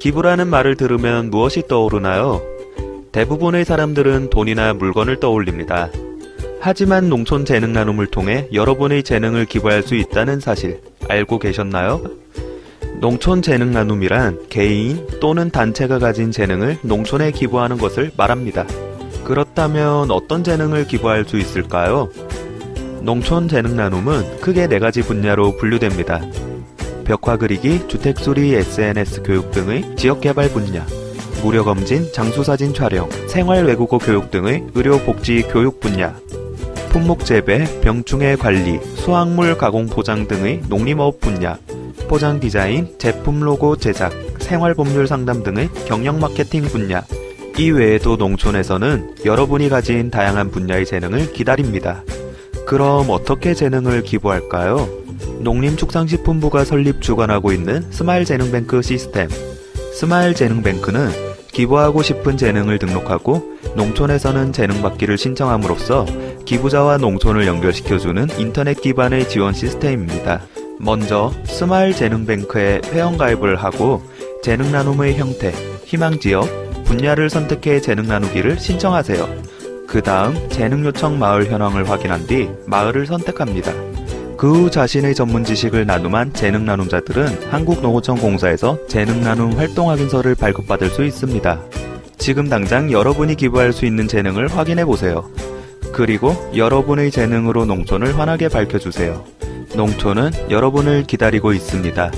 기부라는 말을 들으면 무엇이 떠오르나요? 대부분의 사람들은 돈이나 물건을 떠올립니다. 하지만 농촌 재능 나눔을 통해 여러분의 재능을 기부할 수 있다는 사실 알고 계셨나요? 농촌 재능 나눔이란 개인 또는 단체가 가진 재능을 농촌에 기부하는 것을 말합니다. 그렇다면 어떤 재능을 기부할 수 있을까요? 농촌 재능 나눔은 크게 네 가지 분야로 분류됩니다. 벽화 그리기, 주택 수리, SNS 교육 등의 지역 개발 분야, 무료 검진, 장수 사진 촬영, 생활 외국어 교육 등의 의료 복지 교육 분야, 품목 재배, 병충해 관리, 수확물 가공 포장 등의 농림업 분야, 포장 디자인, 제품 로고 제작, 생활 법률 상담 등의 경영 마케팅 분야. 이 외에도 농촌에서는 여러분이 가진 다양한 분야의 재능을 기다립니다. 그럼 어떻게 재능을 기부할까요? 농림축산식품부가 설립 주관하고 있는 스마일 재능뱅크 시스템. 스마일 재능뱅크는 기부하고 싶은 재능을 등록하고 농촌에서는 재능 받기를 신청함으로써 기부자와 농촌을 연결시켜주는 인터넷 기반의 지원 시스템입니다. 먼저 스마일 재능뱅크에 회원가입을 하고 재능 나눔의 형태, 희망 지역, 분야를 선택해 재능 나누기를 신청하세요. 그 다음 재능 요청 마을 현황을 확인한 뒤 마을을 선택합니다. 그 후 자신의 전문 지식을 나눔한 재능 나눔자들은 한국농어청 공사에서 재능 나눔 활동 확인서를 발급받을 수 있습니다. 지금 당장 여러분이 기부할 수 있는 재능을 확인해 보세요. 그리고 여러분의 재능으로 농촌을 환하게 밝혀주세요. 농촌은 여러분을 기다리고 있습니다.